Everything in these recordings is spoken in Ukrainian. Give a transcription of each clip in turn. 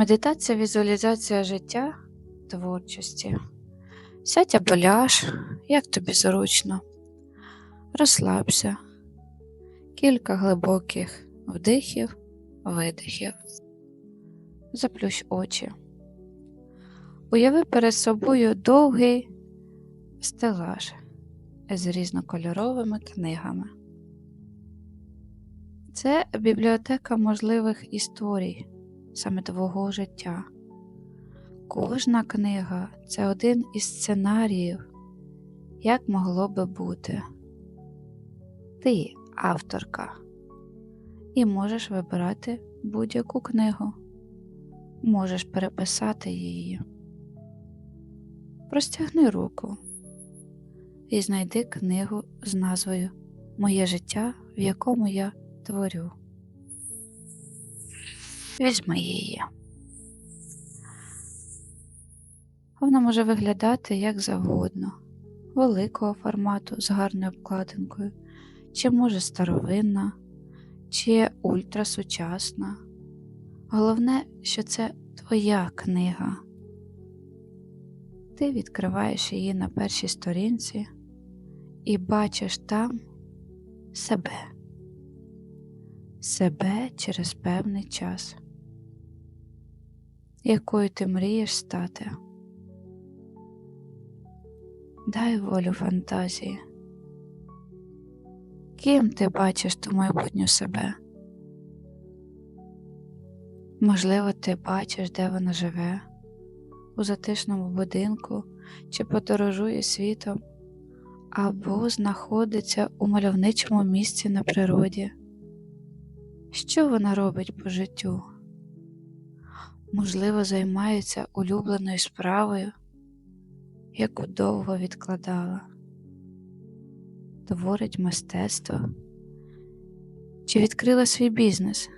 Медитація, візуалізація життя, творчості. Сядь або ляж, як тобі зручно. Розслабся. Кілька глибоких вдихів, видихів. Заплющ очі. Уяви перед собою довгий стелаж з різнокольоровими книгами. Це бібліотека можливих історій саме твого життя. Кожна книга це один із сценаріїв, як могло би бути. Ти авторка, і можеш вибирати будь-яку книгу, можеш переписати її. Простягни руку і знайди книгу з назвою Моє життя, в якому я творю. Візьми її. Вона може виглядати як завгодно, великого формату з гарною обкладинкою, чи може старовинна, чи ультрасучасна. Головне, що це твоя книга. Ти відкриваєш її на першій сторінці і бачиш там себе, себе через певний час, якою ти мрієш стати. Дай волю фантазії. Ким ти бачиш ту майбутню себе? Можливо, ти бачиш, де вона живе, у затишному будинку чи подорожує світом, або знаходиться у мальовничому місці на природі. Що вона робить по життю? Можливо, займається улюбленою справою, яку довго відкладала, творить мистецтво чи відкрила свій бізнес,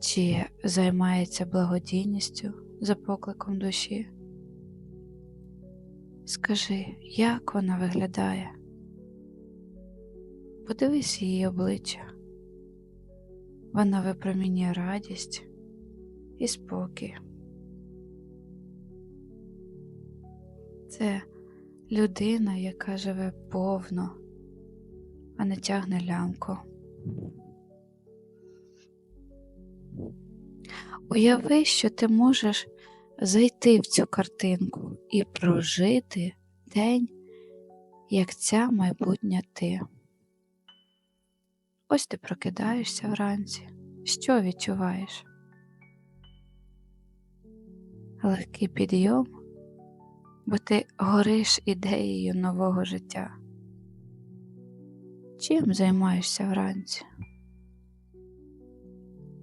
чи займається благодійністю за покликом душі. Скажи, як вона виглядає? Подивись її обличчя. Вона випромінює радість і спокій. Це людина, яка живе повно, а не тягне лямку. Уяви, що ти можеш зайти в цю картинку і прожити день, як ця майбутня ти. Ось ти прокидаєшся вранці. Що відчуваєш? Легкий підйом, бо ти гориш ідеєю нового життя. Чим займаєшся вранці?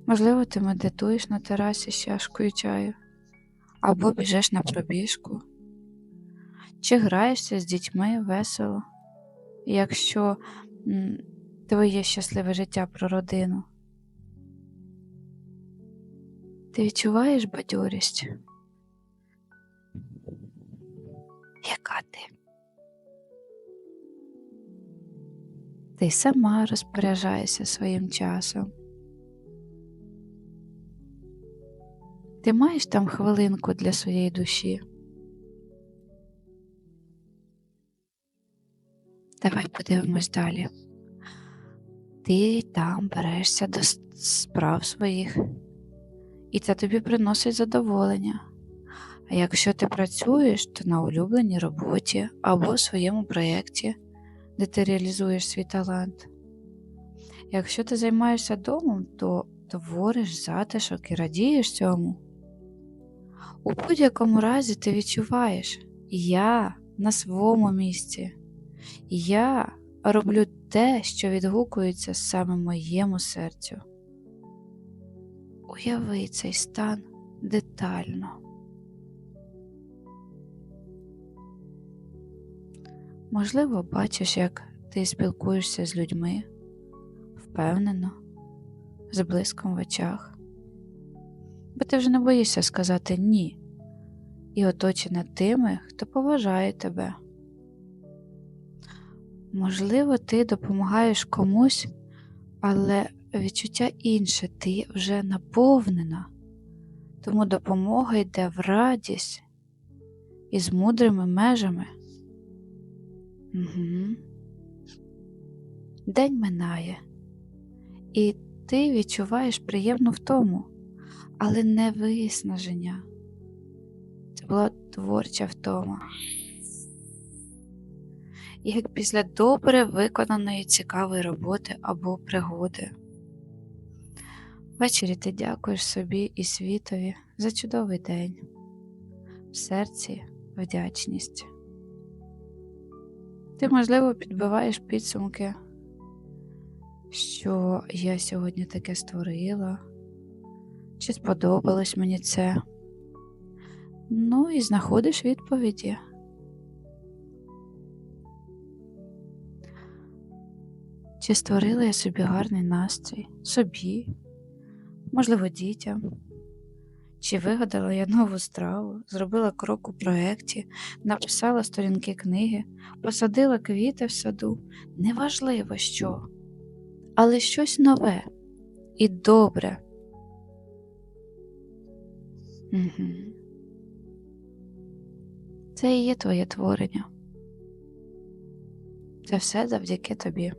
Можливо, ти медитуєш на терасі з чашкою чаю, або біжиш на пробіжку, чи граєшся з дітьми весело, якщо твоє щасливе життя про родину. Ти відчуваєш бадьорість? Яка ти? Ти сама розпоряджаєшся своїм часом. Ти маєш там хвилинку для своєї душі? Давай подивимось далі. Ти там берешся до справ своїх, і це тобі приносить задоволення. А якщо ти працюєш, то на улюбленій роботі або в своєму проєкті, де ти реалізуєш свій талант. Якщо ти займаєшся домом, то твориш затишок і радієш цьому. У будь-якому разі ти відчуваєш, я на своєму місці, я роблю те, що відгукується саме моєму серцю. Уяви цей стан детально. Можливо, бачиш, як ти спілкуєшся з людьми впевнено, з блиском в очах, бо ти вже не боїшся сказати ні і оточена тими, хто поважає тебе. Можливо, ти допомагаєш комусь, але відчуття інше, ти вже наповнена, тому допомога йде в радість і з мудрими межами. Угу. День минає, і ти відчуваєш приємну втому, але не виснаження. Це була творча втома. Як після добре виконаної цікавої роботи або пригоди. Ввечері ти дякуєш собі і світові за чудовий день. В серці вдячність. Ти, можливо, підбиваєш підсумки, що я сьогодні таке створила, чи сподобалось мені це. Ну і знаходиш відповіді. Чи створила я собі гарний настрій, собі, можливо, дітям, чи вигадала я нову страву, зробила крок у проєкті, написала сторінки книги, посадила квіти в саду, неважливо що, але щось нове і добре. Угу. Це і є твоє творення. Це все завдяки тобі.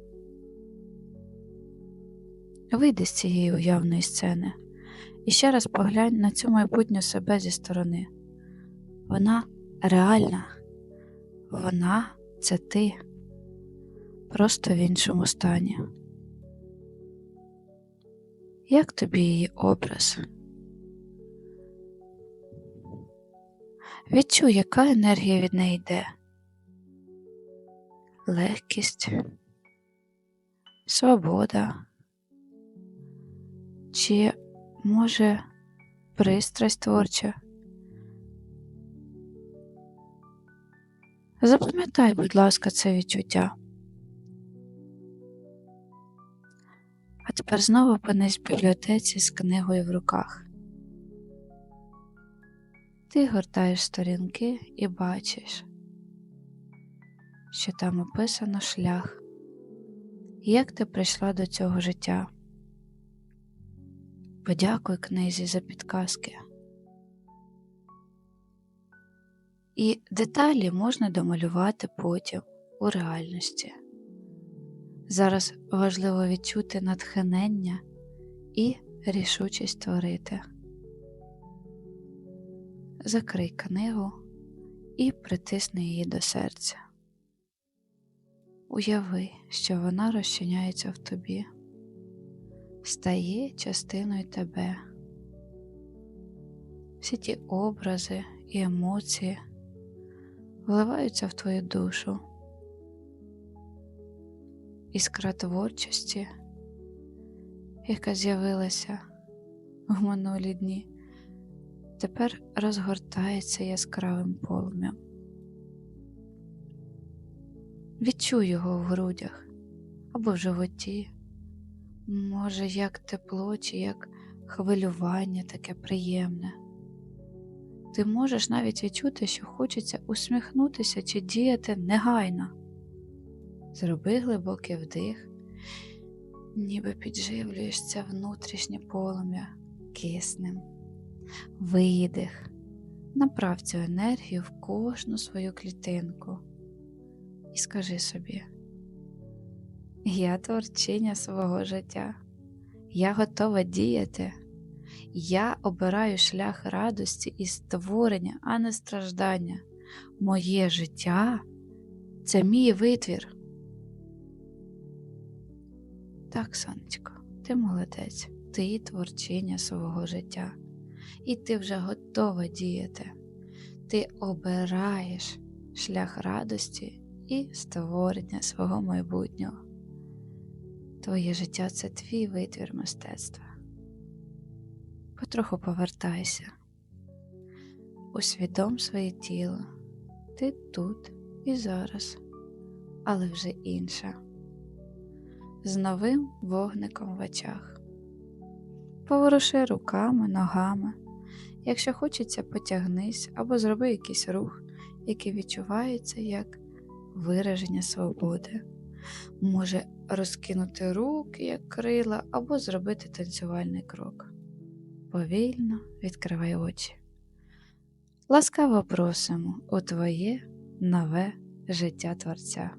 Вийди з цієї уявної сцени і ще раз поглянь на цю майбутню себе зі сторони. Вона реальна, вона це ти, просто в іншому стані. Як тобі її образ? Відчуй, яка енергія від неї йде. Легкість, свобода. Чи, може, пристрасть творча? Запам'ятай, будь ласка, це відчуття. А тепер знову опинись в бібліотеці з книгою в руках. Ти гортаєш сторінки і бачиш, що там описано шлях, як ти прийшла до цього життя. Подякуй книзі за підказки. І деталі можна домалювати потім у реальності. Зараз важливо відчути натхнення і рішучість творити. Закрий книгу і притисни її до серця. Уяви, що вона розчиняється в тобі стає частиною тебе. Всі ті образи і емоції вливаються в твою душу. Іскра творчості, яка з'явилася в минулі дні, тепер розгортається яскравим полум'ям. Відчуй його в грудях або в животі. Може, як тепло, чи як хвилювання таке приємне. Ти можеш навіть відчути, що хочеться усміхнутися чи діяти негайно. Зроби глибокий вдих, ніби підживлюєш це внутрішнє полум'я киснем, видих, направ цю енергію в кожну свою клітинку і скажи собі. Я творчиня свого життя. Я готова діяти. Я обираю шлях радості і створення, а не страждання. Моє життя це мій витвір. Так, сонечко, ти молодець, ти творчиня свого життя, і ти вже готова діяти. Ти обираєш шлях радості і створення свого майбутнього. Твоє життя це твій витвір мистецтва. Потроху повертайся, усвідом своє тіло, ти тут і зараз, але вже інша, з новим вогником в очах. Поворуши руками, ногами. Якщо хочеться, потягнись або зроби якийсь рух, який відчувається як вираження свободи може розкинути руки, як крила, або зробити танцювальний крок. Повільно відкривай очі. Ласкаво просимо у твоє нове життя Творця.